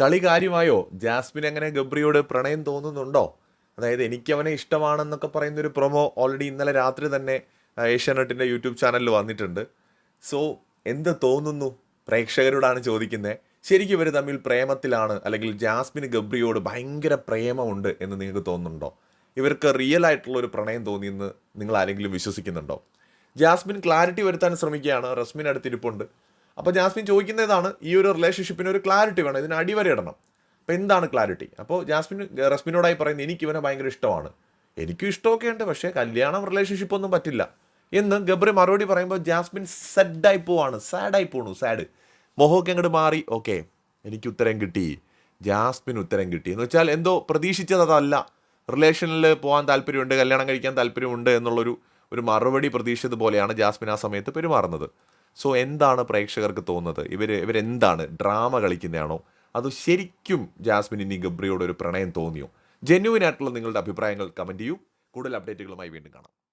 കളി കാര്യമായോ? ജാസ്മിൻ എങ്ങനെ ഗബ്രിയോട് പ്രണയം തോന്നുന്നുണ്ടോ? അതായത് എനിക്ക് അവനെ ഇഷ്ടമാണെന്നൊക്കെ പറയുന്ന ഒരു പ്രൊമോ ഓൾറെഡി ഇന്നലെ രാത്രി തന്നെ ഏഷ്യാനെറ്റിന്റെ യൂട്യൂബ് ചാനലിൽ വന്നിട്ടുണ്ട്. സോ എന്ത് തോന്നുന്നു? പ്രേക്ഷകരോടാണ് ചോദിക്കുന്നത് ശരിക്കും ഇവർ തമ്മിൽ പ്രേമത്തിലാണ് അല്ലെങ്കിൽ ജാസ്മിന് ഗബ്രിയോട് ഭയങ്കര പ്രേമമുണ്ട് എന്ന് നിങ്ങൾക്ക് തോന്നുന്നുണ്ടോ? ഇവർക്ക് റിയൽ ആയിട്ടുള്ള ഒരു പ്രണയം തോന്നിയെന്ന് നിങ്ങൾ ആരെങ്കിലും വിശ്വസിക്കുന്നുണ്ടോ? ജാസ്മിൻ ക്ലാരിറ്റി വരുത്താൻ ശ്രമിക്കുകയാണ് റസ്മിൻ അടുത്തിരിപ്പുണ്ട്. അപ്പോൾ ജാസ്മിൻ ചോദിക്കുന്നതാണ് ഈ ഒരു റിലേഷൻഷിപ്പിന് ഒരു ക്ലാരിറ്റി വേണം ഇതിന് അടിവരെ ഇടണം. അപ്പോൾ എന്താണ് ക്ലാരിറ്റി അപ്പോൾ ജാസ്മിൻ റസ്മിനോടായി പറയുന്നത് എനിക്ക് ഇവനെ ഭയങ്കര ഇഷ്ടമാണ്. എനിക്കും ഇഷ്ടമൊക്കെ ഉണ്ട് പക്ഷേ കല്യാണം റിലേഷൻഷിപ്പ് ഒന്നും പറ്റില്ല. എന്ന് ഗബ്രി മറുപടി പറയുമ്പോൾ ജാസ്മിൻ സെഡായി പോവാണ് സാഡായി പോണു സാഡ് മൊഹമൊക്കെ അങ്ങോട്ട് മാറി ഓക്കെ എനിക്ക് ഉത്തരം കിട്ടി ജാസ്മിൻ ഉത്തരം കിട്ടി. എന്ന് വെച്ചാൽ എന്തോ പ്രതീക്ഷിച്ചത് അതല്ല. റിലേഷനിൽ പോകാൻ താല്പര്യമുണ്ട് കല്യാണം കഴിക്കാൻ താല്പര്യമുണ്ട് എന്നുള്ളൊരു ഒരു മറുപടി പ്രതീക്ഷിച്ചത് പോലെയാണ് ജാസ്മിൻ ആ സമയത്ത് പെരുമാറുന്നത്. സോ എന്താണ് പ്രേക്ഷകർക്ക് തോന്നുന്നത്? ഇവർ ഇവരെന്താണ്? ഡ്രാമ കളിക്കുന്നതാണോ? അതോ ശരിക്കും ജാസ്മിൻ ഇനി ഗബ്രിയോട് ഒരു പ്രണയം തോന്നിയോ? ജെന്യുവിൻ ആയിട്ടുള്ള നിങ്ങളുടെ അഭിപ്രായങ്ങൾ കമന്റ് ചെയ്യൂ. കൂടുതൽ അപ്ഡേറ്റുകളുമായി വീണ്ടും കാണാം.